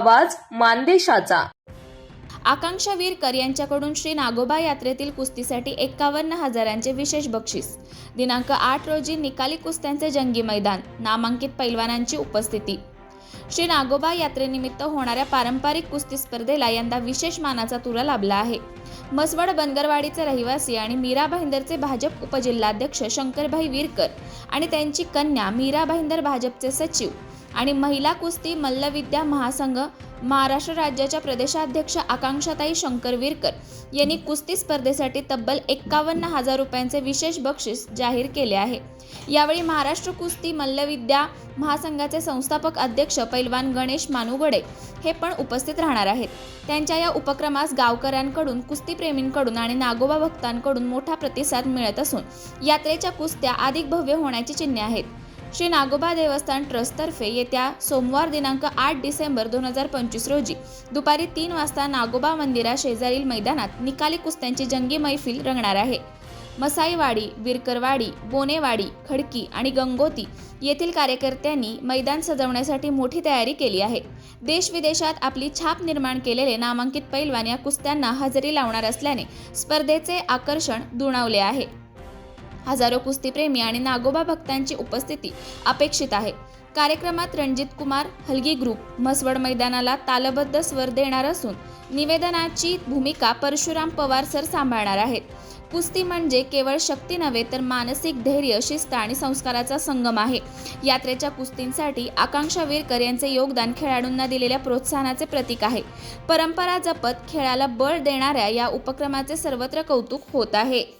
आवाज मानदेशाचा. आकांक्षा वीरकर यांच्याकडून श्री नागोबा यात्रेतील कुस्तीसाठी एक्कावन्न हजारांचे विशेष बक्षीस. दिनांक आठ रोजी निकाली कुस्त्यांचे जंगी मैदान नामांकित पैलवानांची उपस्थिती. श्री नागोबा यात्रेनिमित्त होणाऱ्या पारंपरिक कुस्ती स्पर्धेला यंदा विशेष मानाचा तुरा लाभला आहे. मसवड बनगरवाडीचे रहिवासी आणि मीरा भाईंदरचे भाजप उपजिल्हाध्यक्ष शंकरभाई वीरकर आणि त्यांची कन्या मीरा भाईंदर भाजपचे सचिव आणि महिला कुस्ती मल्लविद्या महासंघ महाराष्ट्र राज्याच्या प्रदेशाध्यक्ष आकांक्षाताई शंकर विरकर यांनी कुस्ती स्पर्धेसाठी तब्बल एक्कावन्न हजार रुपयांचे विशेष बक्षीस जाहीर केले आहे. यावेळी महाराष्ट्र कुस्ती मल्लविद्या महासंघाचे संस्थापक अध्यक्ष पैलवान गणेश मानुगडे हे पण उपस्थित राहणार आहेत. त्यांच्या या उपक्रमास गावकऱ्यांकडून कुस्तीप्रेमींकडून आणि नागोबा भक्तांकडून मोठा प्रतिसाद मिळत असून यात्रेच्या कुस्त्या अधिक भव्य होण्याची चिन्हे आहेत. श्री नागोबा देवस्थान ट्रस्टतर्फे येत्या सोमवार दिनांक आठ डिसेंबर दोन हजार पंचवीस रोजी दुपारी तीन वाजता नागोबा मंदिरा शेजारील मैदानात निकाली कुस्त्यांची जंगी मैफिल रंगणार आहे. मसाईवाडी विरकरवाडी बोनेवाडी खडकी आणि गंगोती येथील कार्यकर्त्यांनी मैदान सजवण्यासाठी मोठी तयारी केली आहे. देश विदेशात आपली छाप निर्माण केलेले नामांकित पैलवान या कुस्त्यांना हजेरी लावणार असल्याने स्पर्धेचे आकर्षण दुणावले आहे. हजारो कुस्तीप्रेमी आणि नागोबा भक्तांची उपस्थिती अपेक्षित आहे. कार्यक्रमात रणजित कुमार हलगी ग्रुप म्हसवड मैदानाला तालबद्ध स्वर देणार असून निवेदनाची भूमिका परशुराम पवार सर सांभाळणार आहेत. कुस्ती म्हणजे केवळ शक्ती नव्हे तर मानसिक धैर्य शिस्त आणि संस्काराचा संगम आहे. यात्रेच्या कुस्तींसाठी आकांक्षा वीरकर यांचे योगदान खेळाडूंना दिलेल्या प्रोत्साहनाचे प्रतीक आहे. परंपरा जपत खेळाला बळ देणाऱ्या या उपक्रमाचे सर्वत्र कौतुक होत आहे.